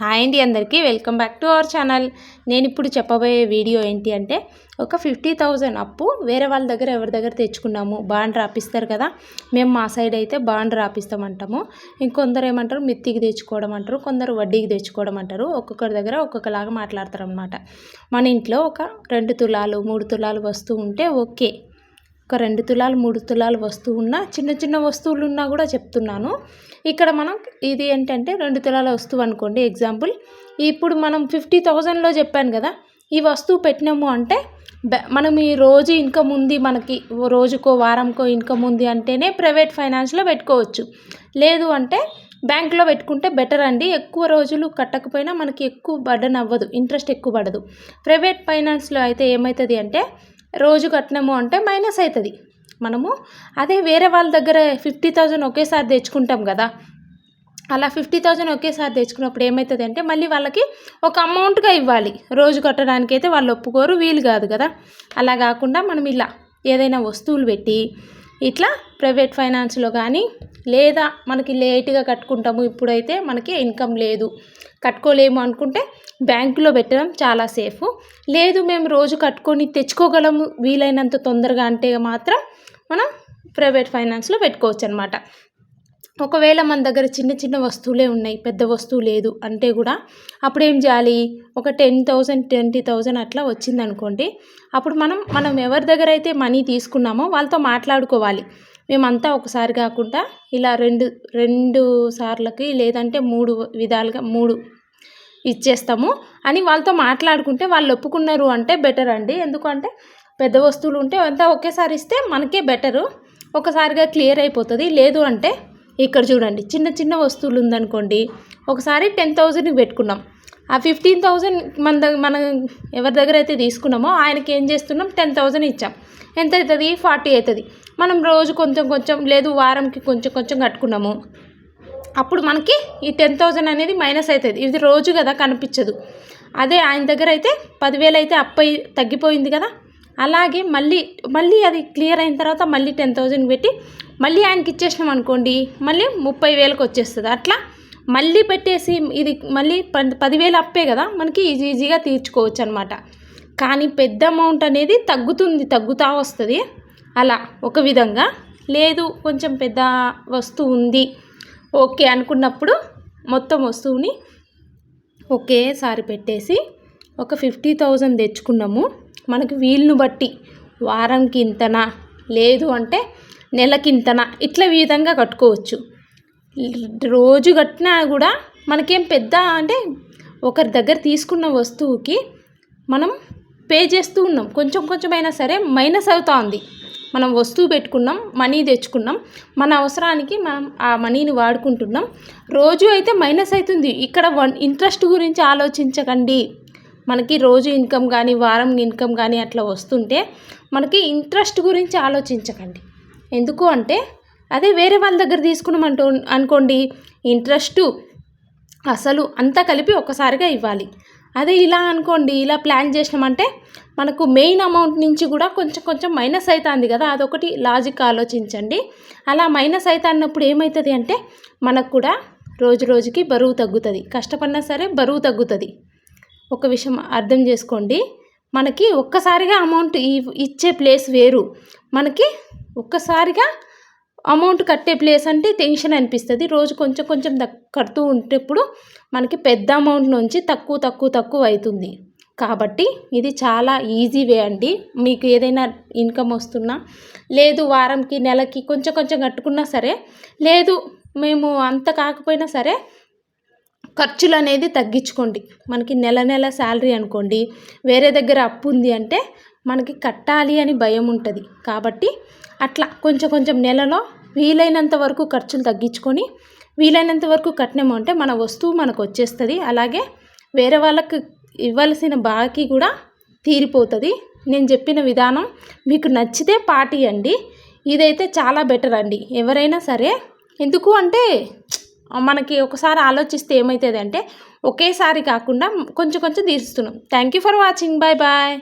Hi అండి అందరికీ. Welcome back to our channel. నేను ఇప్పుడు చెప్పబోయే వీడియో ఏంటి అంటే ఒక ఫిఫ్టీ థౌజండ్ అప్పు వేరే వాళ్ళ దగ్గర ఎవరి దగ్గర తెచ్చుకున్నాము? బాండ్ రాపిస్తారు కదా? మేము మా సైడ్ అయితే బాండ్ రాపిస్తామంటాము. ఇంకొందరు ఏమంటారు? మిత్తికి తెచ్చుకోవడం అంటారు. కొందరు వడ్డీకి తెచ్చుకోవడం అంటారు. ఒక్కొక్కరి దగ్గర ఒక్కొక్కలాగా మాట్లాడతారు అనమాట మన ఇంట్లో ఒక రెండు తులాలు మూడు తులాలు వస్తూ ఉంటే ఓకే. ఒక రెండు తులాలు మూడు తులాలు వస్తువు ఉన్న చిన్న చిన్న వస్తువులు ఉన్నా కూడా చెప్తున్నాను. ఇక్కడ మనం ఇది ఏంటంటే రెండు తులాల వస్తువు అనుకోండి. ఎగ్జాంపుల్ ఇప్పుడు మనం ఫిఫ్టీ థౌజండ్లో చెప్పాను కదా ఈ వస్తువు పెట్టినాము అంటే మనం ఈ రోజు ఇన్కమ్ ఉంది మనకి రోజుకో వారంకో ఇన్కమ్ ఉంది అంటేనే ప్రైవేట్ ఫైనాన్స్లో పెట్టుకోవచ్చు. లేదు అంటే బ్యాంక్లో పెట్టుకుంటే బెటర్ అండి. ఎక్కువ రోజులు కట్టకపోయినా మనకి ఎక్కువ బర్డన్ అవ్వదు ఇంట్రెస్ట్ ఎక్కువ పడదు. ప్రైవేట్ ఫైనాన్స్లో అయితే ఏమవుతుంది అంటే రోజు కట్టినాము అంటే మైనస్ అవుతుంది మనము అదే వేరే వాళ్ళ దగ్గర ఫిఫ్టీ థౌజండ్ ఒకేసారి తెచ్చుకుంటాం కదా. అలా ఫిఫ్టీ థౌజండ్ ఒకేసారి తెచ్చుకున్నప్పుడు ఏమవుతుంది అంటే మళ్ళీ వాళ్ళకి ఒక అమౌంట్గా ఇవ్వాలి. రోజు కట్టడానికి అయితే వాళ్ళు ఒప్పుకోరు వీలు కాదు కదా. అలా కాకుండా మనం ఇలా ఏదైనా వస్తువులు పెట్టి ఇట్లా ప్రైవేట్ ఫైనాన్స్లో కానీ లేదా మనకి లేట్గా కట్టుకుంటాము ఇప్పుడైతే మనకి ఇన్కమ్ లేదు. కట్టుకోలేము అనుకుంటే బ్యాంకులో పెట్టడం చాలా సేఫ్. లేదు మేము రోజు కట్టుకొని తెచ్చుకోగలము వీలైనంత తొందరగా అంటే మాత్రం మనం ప్రైవేట్ ఫైనాన్స్లో పెట్టుకోవచ్చు అనమాట ఒకవేళ మన దగ్గర చిన్న చిన్న వస్తువులే ఉన్నాయి పెద్ద వస్తువు లేదు అంటే కూడా అప్పుడు ఏం చేయాలి? ఒక టెన్ థౌజండ్ ట్వంటీ థౌజండ్ అట్లా వచ్చిందనుకోండి అప్పుడు మనం మనం ఎవరి దగ్గర అయితే మనీ తీసుకున్నామో వాళ్ళతో మాట్లాడుకోవాలి. మేమంతా ఒకసారి కాకుండా ఇలా రెండు రెండు సార్లకి లేదంటే మూడు విధాలుగా మూడు ఇచ్చేస్తాము అని వాళ్ళతో మాట్లాడుకుంటే వాళ్ళు ఒప్పుకున్నారు అంటే బెటర్ అండి. ఎందుకంటే పెద్ద వస్తువులు ఉంటే అంతా ఒకేసారి ఇస్తే మనకే బెటరు. ఒకసారిగా క్లియర్ అయిపోతుంది. లేదు అంటే ఇక్కడ చూడండి చిన్న చిన్న వస్తువులు ఉందనుకోండి ఒకసారి టెన్ థౌజండ్కి పెట్టుకున్నాం. ఆ ఫిఫ్టీన్ థౌజండ్ మన దగ్గర మనం ఎవరి దగ్గర అయితే తీసుకున్నామో ఆయనకి ఏం చేస్తున్నాం? టెన్ థౌజండ్ ఇచ్చాం. ఎంత అవుతుంది? ఫార్టీ అవుతుంది. మనం రోజు కొంచెం కొంచెం లేదు వారంకి కొంచెం కొంచెం కట్టుకున్నాము. అప్పుడు మనకి ఈ టెన్ థౌజండ్ అనేది మైనస్ అవుతుంది. ఇది రోజు కదా కనిపించదు. అదే ఆయన దగ్గర అయితే పదివేలు అయితే అప్పై తగ్గిపోయింది కదా. అలాగే మళ్ళీ మళ్ళీ అది క్లియర్ అయిన తర్వాత మళ్ళీ టెన్ థౌజండ్ పెట్టి మళ్ళీ ఆయనకి ఇచ్చేసినాం అనుకోండి మళ్ళీ ముప్పై వేలకు వచ్చేస్తుంది. అట్లా మళ్ళీ పెట్టేసి ఇది మళ్ళీ పదివేలు అప్పే కదా మనకి ఈజీ ఈజీగా తీర్చుకోవచ్చు అనమాట కానీ పెద్ద అమౌంట్ అనేది తగ్గుతుంది తగ్గుతూ వస్తుంది. అలా ఒక విధంగా లేదు కొంచెం పెద్ద వస్తువు ఉంది ఓకే అనుకున్నప్పుడు మొత్తం వస్తువుని ఒకేసారి పెట్టేసి ఒక ఫిఫ్టీ థౌజండ్ తెచ్చుకున్నాము. మనకి వీలును బట్టి వారంకి ఇంతనా? లేదు అంటే నెలకింతన? ఇట్లా విధంగా కట్టుకోవచ్చు. రోజు కట్టినా కూడా మనకేం పెద్ద అంటే ఒకరి దగ్గర తీసుకున్న వస్తువుకి మనం పే చేస్తూ ఉన్నాం. కొంచెం కొంచెమైనా సరే మైనస్ అవుతా ఉంది మనం వస్తువు పెట్టుకున్నాం మనీ తెచ్చుకున్నాం మన అవసరానికి మనం ఆ మనీని వాడుకుంటున్నాం. రోజు అయితే మైనస్ అవుతుంది. ఇక్కడ వన్ ఇంట్రెస్ట్ గురించి ఆలోచించకండి. మనకి రోజు ఇన్కమ్ కానీ వారం ఇన్కమ్ కానీ అట్లా వస్తుంటే మనకి ఇంట్రెస్ట్ గురించి ఆలోచించకండి. ఎందుకు అంటే అదే వేరే వాళ్ళ దగ్గర తీసుకున్నామంటూ అనుకోండి ఇంట్రెస్టు అసలు అంతా కలిపి ఒక్కసారిగా ఇవ్వాలి. అదే ఇలా అనుకోండి ఇలా ప్లాన్ చేసినామంటే మనకు మెయిన్ అమౌంట్ నుంచి కూడా కొంచెం కొంచెం మైనస్ అవుతుంది కదా అదొకటి లాజిక్ ఆలోచించండి. అలా మైనస్ అవుతున్నప్పుడు ఏమవుతుంది అంటే మనకు కూడా రోజు రోజుకి బరువు తగ్గుతుంది. కష్టపడినా సరే బరువు తగ్గుతుంది. ఒక విషయం అర్థం చేసుకోండి మనకి ఒక్కసారిగా అమౌంట్ ఇచ్చే ప్లేస్ వేరు. మనకి ఒక్కసారిగా అమౌంట్ కట్టే ప్లేస్ అంటే టెన్షన్ అనిపిస్తుంది. రోజు కొంచెం కొంచెం కడుతూ ఉంటేప్పుడు మనకి పెద్ద అమౌంట్ నుంచి తక్కువ తక్కువ తక్కువ అవుతుంది కాబట్టి ఇది చాలా ఈజీ వే అండి. మీకు ఏదైనా ఇన్కమ్ వస్తున్నా లేదు వారంకి నెలకి కొంచెం కొంచెం కట్టుకున్నా సరే లేదు మేము అంత కాకపోయినా సరే ఖర్చులు అనేది తగ్గించుకోండి. మనకి నెల నెల శాలరీ అనుకోండి వేరే దగ్గర అప్పు ఉంది అంటే మనకి కట్టాలి అని భయం ఉంటుంది. కాబట్టి అట్లా కొంచెం కొంచెం నెలలో వీలైనంత వరకు ఖర్చులు తగ్గించుకొని వీలైనంత వరకు కట్టినాము అంటే మన వస్తువు మనకు వచ్చేస్తుంది. అలాగే వేరే వాళ్ళకి ఇవ్వాల్సిన బాకీ కూడా తీరిపోతుంది. నేను చెప్పిన విధానం మీకు నచ్చితే పాటియండి. ఇదైతే చాలా బెటర్ అండి. ఎవరైనా సరే ఎందుకు అంటే మనకి ఒకసారి ఆలోచిస్తే ఏమవుతుంది అంటే ఒకేసారి కాకుండా కొంచెం కొంచెం తీరుస్తున్నాం. Thank you for watching bye bye